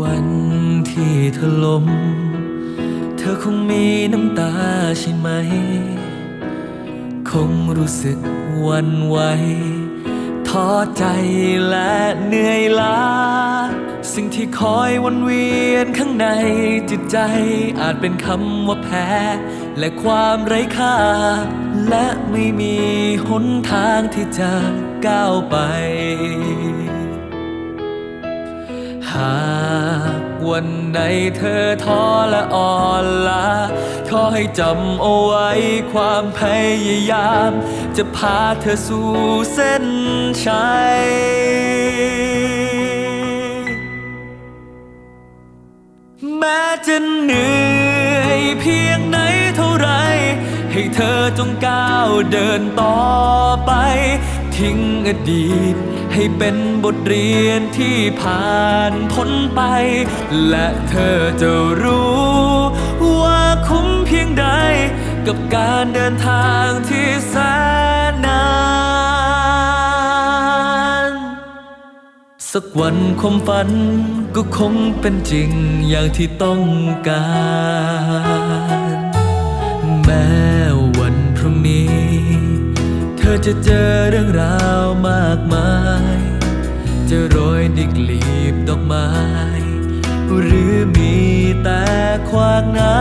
วันที่เธอล้ม เธอคงมีน้ำตาใช่ไหม คงรู้สึกวันไหวท้อใจและเหนื่อยล้า สิ่งที่คอยวนเวียนข้างในจิตใจอาจเป็นคำว่าแพ้ และความไร้ค่า และไม่มีหนทางที่จะก้าวไป หากวันไหนเธอท้อและอ่อนล้าขอให้จำเอาไว้ความพยายาม จะพาเธอสู่เส้นชัย แม้จะเหนื่อยเพียงไหนเท่าไร ให้เธอจงก้าวเดินต่อไป ทิ้งอดีต ให้เป็นบทเรียนที่ผ่านพ้นไป และเธอจะรู้ ว่าคุ้มเพียงใด กับการเดินทางที่แสนนาน สักวันความฝันก็คงเป็นจริงอย่างที่ต้องการ แม้วันพรุ่งนี้ เธอจะเจอเรื่องราวมากมาย จะโรยดิกลีบดอกไม้ หรือมีแต่ขวากน้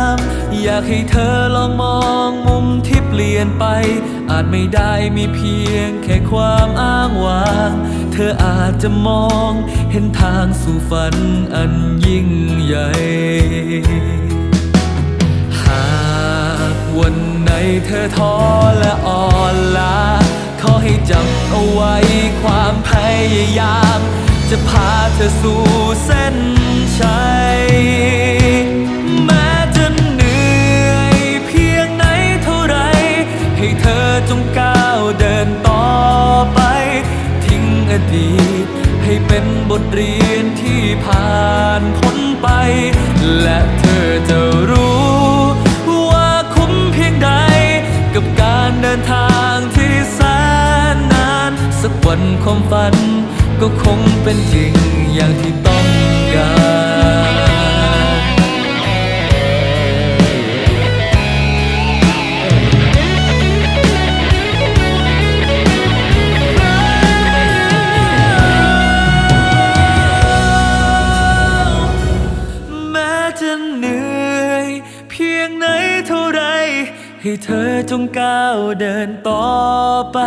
ำ อยากให้เธอลองมองมุมที่เปลี่ยนไป อาจไม่ได้มีเพียงแค่ความอ้างว้าง เธออาจจะมองเห็นทางสู่ฝันอันยิ่งใหญ่หากวันไหนเธอท้อและอ่อนล้าขอให้จำเอาไว้ความ พยายาม จะพาเธอสู่เส้นชัยแม้จะเหนื่อยเพียงไหนเท่าไร ให้เธอจงก้าวเดินต่อไป ทิ้งอดีตให้เป็นบทเรียนที่ผ่านพ้นไป และเธอ วันความฝัน ก็คงเป็นจริงอย่างที่ต้องการแม้จะเหนื่อยเพียงไหนเท่าไรให้เธอจงก้าวเดินต่อไป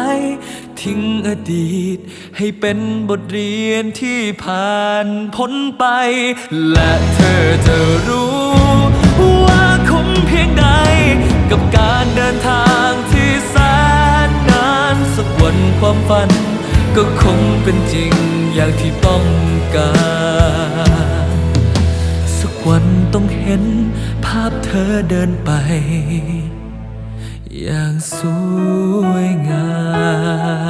ทิ้งอดีต ให้เป็นบทเรียนที่ผ่านพ้นไป และเธอจะรู้ ว่าคุ้มเพียงใด กับการเดินทางที่แสนนานสักวันความฝัน ก็คงเป็นจริงอย่างที่ต้องการสักวันต้องเห็นภาพเธอเดินไป อย่างสวยงาม